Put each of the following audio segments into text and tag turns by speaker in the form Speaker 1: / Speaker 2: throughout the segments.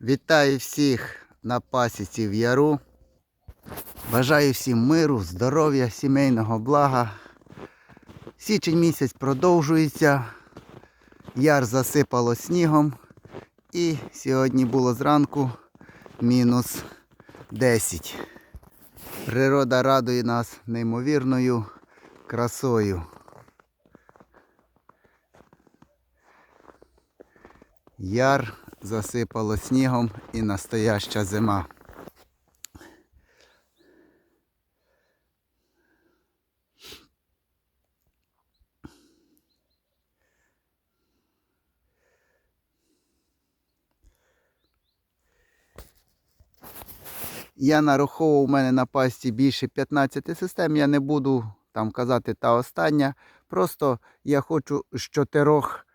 Speaker 1: Вітаю всіх на пасіці в яру. Бажаю всім миру, здоров'я, сімейного блага. Січень місяць продовжується. Яр засипало снігом. І сьогодні було зранку мінус 10. Природа радує нас неймовірною красою. Яр засипало снігом і настояща зима. Я нараховував у мене на пасті більше 15 систем. Я не буду там казати та остання. Просто я хочу з чотирьох,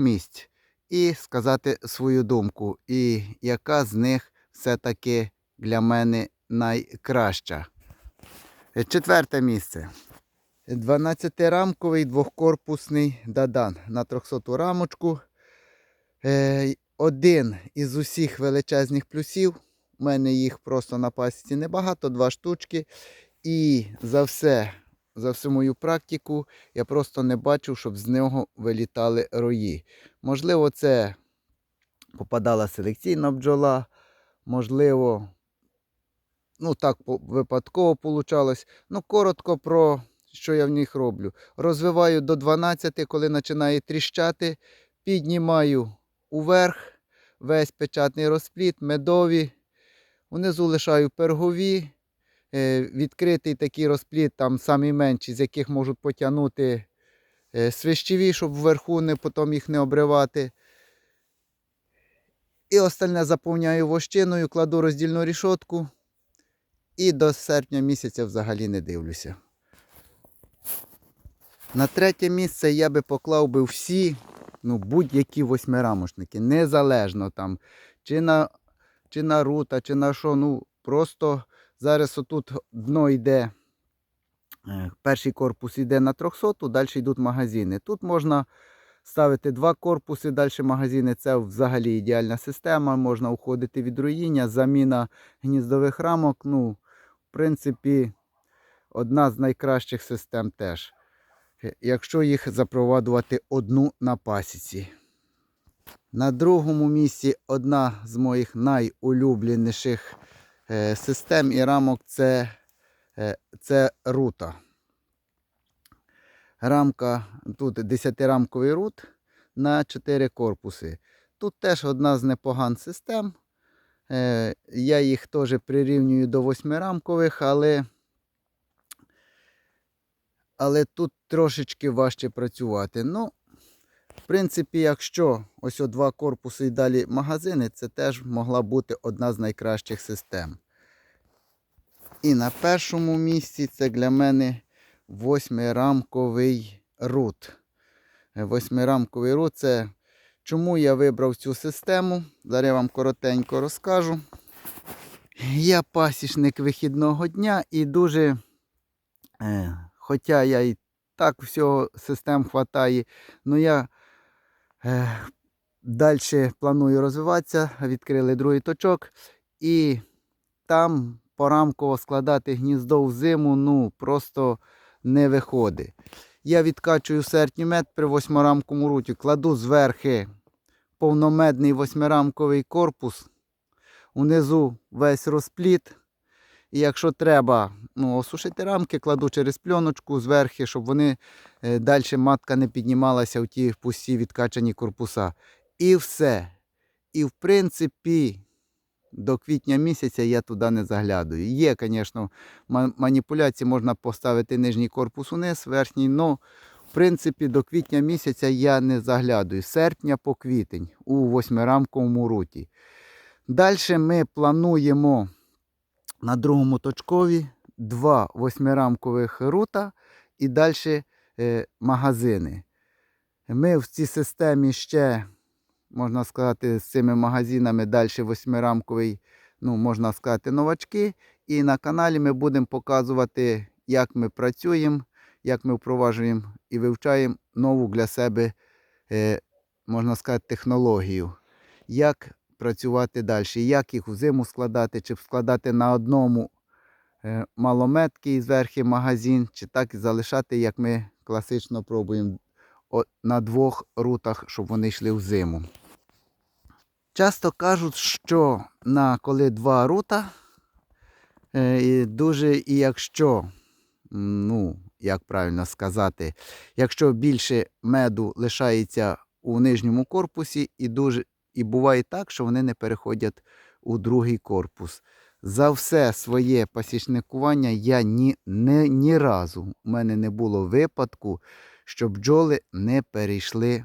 Speaker 1: місць і сказати свою думку. І яка з них все-таки для мене найкраща. Е, Четверте місце. 12-рамковий двохкорпусний дадан на 300 рамочку. Е, Один із усіх величезних плюсів. У мене їх просто на пасіці небагато, два штучки. І за все, за всю мою практику я просто не бачив, щоб з нього вилітали рої. Можливо, це попадала селекційна бджола, можливо, ну так випадково вийшло. Ну, коротко про що я в них роблю. Розвиваю до 12, коли починає тріщати, піднімаю уверх весь печатний розпліт, медові. Внизу лишаю пергові, відкритий такий розпліт, там самі менші, з яких можуть потягнути е, свищеві, щоб вверху не, потім їх не обривати. І остальне заповняю вощиною, кладу роздільну рішотку і до серпня місяця взагалі не дивлюся. На третє місце я би поклав би всі, ну, будь-які восьмирамошники, незалежно там, чи на, чи на рута, чи на що. Ну, просто зараз отут дно йде, е, перший корпус йде на 300, далі йдуть магазини. Тут можна ставити два корпуси, далі магазини. Це взагалі ідеальна система. Можна уходити від руїння, заміна гніздових рамок. Ну, в принципі, одна з найкращих систем теж. Е, Якщо їх запроваджувати одну на пасіці. На другому місці одна з моїх найулюбленіших систем і рамок це, е, це рута. Рамка, тут 10-рамковий рут на 4 корпуси. Тут теж одна з непоган систем. Е, Я їх теж прирівнюю до 8-рамкових, але, але тут трошечки важче працювати. Ну, принципі, якщо ось два корпуси і далі магазини, це теж могла бути одна з найкращих систем. І на першому місці це для мене восьмирамковий рут. Восьмирамковий рут це чому я вибрав цю систему. Зараз я вам коротенько розкажу. Я пасічник вихідного дня і дуже, е, хоча я і так всього систем хватає, але я далі планую розвиватися. Відкрили другий точок. І там порамково складати гніздо в зиму, ну просто не виходить. Я відкачую середній мед при восьмирамковому руті, кладу зверхи повномедний восьмирамковий корпус, унизу весь розпліт. І якщо треба ну, осушити рамки, кладу через пленочку зверху, щоб вони е, далі матка не піднімалася в ті пусті відкачані корпуса. І все. І в принципі, до квітня місяця я туди не заглядаю. Є, звісно, маніпуляції, можна поставити нижній корпус униз, верхній, але в принципі до квітня місяця я не заглядаю. З серпня по квітень у восьмирамковому руті. Далі ми плануємо на другому точкові два восьмирамкових рута і далі е, магазини. Ми в цій системі ще можна сказати, з цими магазинами далі восьмирамковий, ну, можна сказати, новачки. І на каналі ми будемо показувати, як ми працюємо, як ми впроваджуємо і вивчаємо нову для себе, е, можна сказати, технологію. Як працювати далі. Як їх у складати, чи складати на одному е, малометкий зверху магазин, чи так залишати, як ми класично пробуємо на двох рутах, щоб вони йшли в зиму. Часто кажуть, що на коли два рута, е, дуже і якщо, ну, як правильно сказати, якщо більше меду лишається у нижньому корпусі, і дуже і буває так, що вони не переходять у другий корпус. За все своє пасічникування я ні, не, ні разу у мене не було випадку, щоб бджоли не перейшли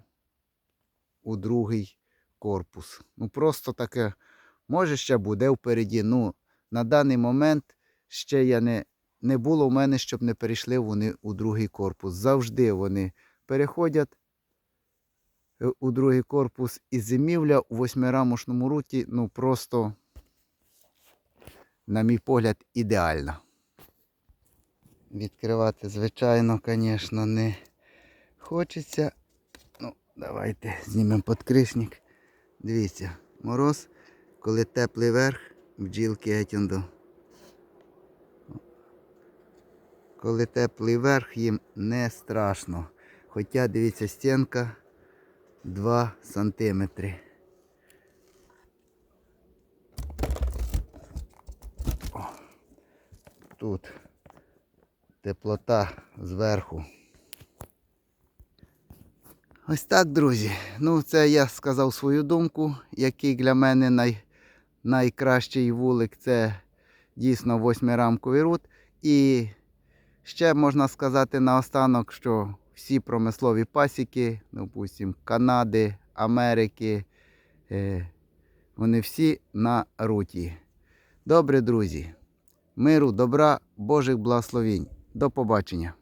Speaker 1: у другий корпус. Ну просто таке, може ще буде впереді. Ну, на даний момент ще я не, не було в мене, щоб не перейшли вони у другий корпус. Завжди вони переходять у другий корпус і зимівля у восьмирамошному руті, ну просто, на мій погляд, ідеальна. Відкривати, звичайно, звісно, не хочеться. Ну, давайте знімемо подкришник. Дивіться, мороз, коли теплий верх, бджілки до. Коли теплий верх, їм не страшно. Хоча, дивіться, стінка 2 сантиметри. Тут теплота зверху. Ось так, друзі. Ну, це я сказав свою думку, який для мене най, найкращий вулик це дійсно восьмирамковий рут. І ще можна сказати наостанок, що всі промислові пасіки, допустим, Канади, Америки, е, вони всі на руті. Добре, друзі. Миру, добра, Божих благословінь. До побачення.